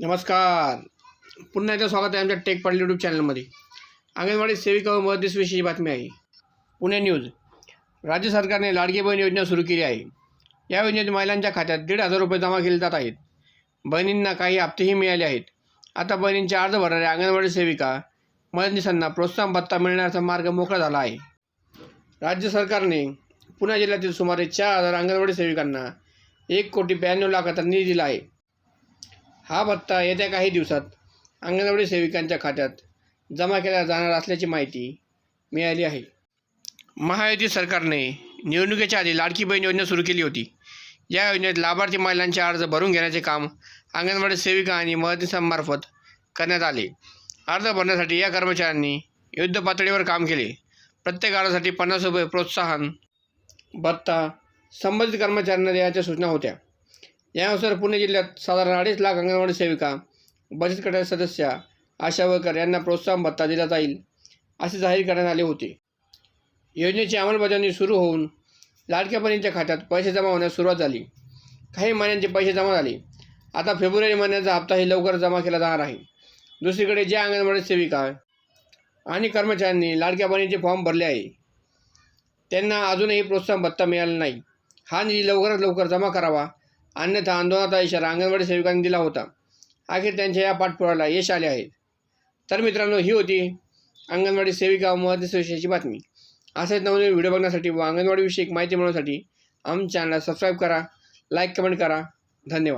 नमस्कार. पुन्हा एकदा स्वागत आहे आमच्या टेक पाटील यूट्यूब चॅनलमध्ये अंगणवाडी सेविका व मदतीसविषयी बातमी आहे. पुणे न्यूज राज्य सरकारने लाडकी बहीण योजना सुरू केली आहे. या योजनेत महिलांच्या खात्यात दीड हजार रुपये जमा केले जात आहेत. बहिणींना काही हप्तेही मिळाले आहेत. आता बहिणींचे अर्ज भरणाऱ्या अंगणवाडी सेविका मदतनीसांना प्रोत्साहन भत्ता मिळण्याचा मार्ग मोकळा झाला आहे. राज्य सरकारने पुणे जिल्ह्यातील सुमारे चार हजार अंगणवाडी सेविकांना एक कोटी ब्याण्णव लाखाचा निधी दिला आहे. हा भत्ता येत्या काही दिवसात अंगणवाडी सेविकांच्या खात्यात जमा केला जाणार असल्याची माहिती मिळाली आहे. महायुती सरकारने निवडणुकीच्या आधी लाडकी बहीण योजना सुरू केली होती. या योजनेत लाभार्थी महिलांचे अर्ज भरून घेण्याचे काम अंगणवाडी सेविका आणि मदतीसांमार्फत करण्यात आले. अर्ज भरण्यासाठी या कर्मचाऱ्यांनी युद्ध पातळीवर काम केले. प्रत्येक अर्जासाठी पन्नास रुपये प्रोत्साहन भत्ता संबंधित कर्मचाऱ्यांना देण्याच्या सूचना होत्या. यानुसार पुणे जिल्ह्यात साधारण अडीच लाख अंगणवाडी सेविका बचत गटाच्या सदस्या आशा वर्कर यांना प्रोत्साहन भत्ता दिला जाईल असे जाहीर करण्यात आले होते. योजनेची अंमलबजावणी सुरू होऊन लाडक्या बहिणींच्या खात्यात पैसे जमा होण्यास सुरुवात झाली. काही महिन्यांचे पैसे जमा झाले. आता फेब्रुवारी महिन्याचा हप्ताही लवकर जमा केला जाणार आहे. दुसरीकडे ज्या अंगणवाडी सेविका आणि कर्मचाऱ्यांनी लाडक्या बहिणीचे फॉर्म भरले आहे त्यांना अजूनही प्रोत्साहन भत्ता मिळाला नाही. हा निधी लवकरात लवकर जमा करावा अन्यथा आंदोलनाचा इशारा अंगणवाडी सेविकांनी दिला होता. अखेर त्यांच्या या पाठपुराला यश आले आहे. तर मित्रांनो ही होती अंगणवाडी सेविका व मदतीविषयीची बातमी. असेच नवनवीन व्हिडिओ बघण्यासाठी व अंगणवाडीविषयी माहिती मिळवण्यासाठी आमच्या चॅनलला सबस्क्राईब करा लाईक कमेंट करा. धन्यवाद.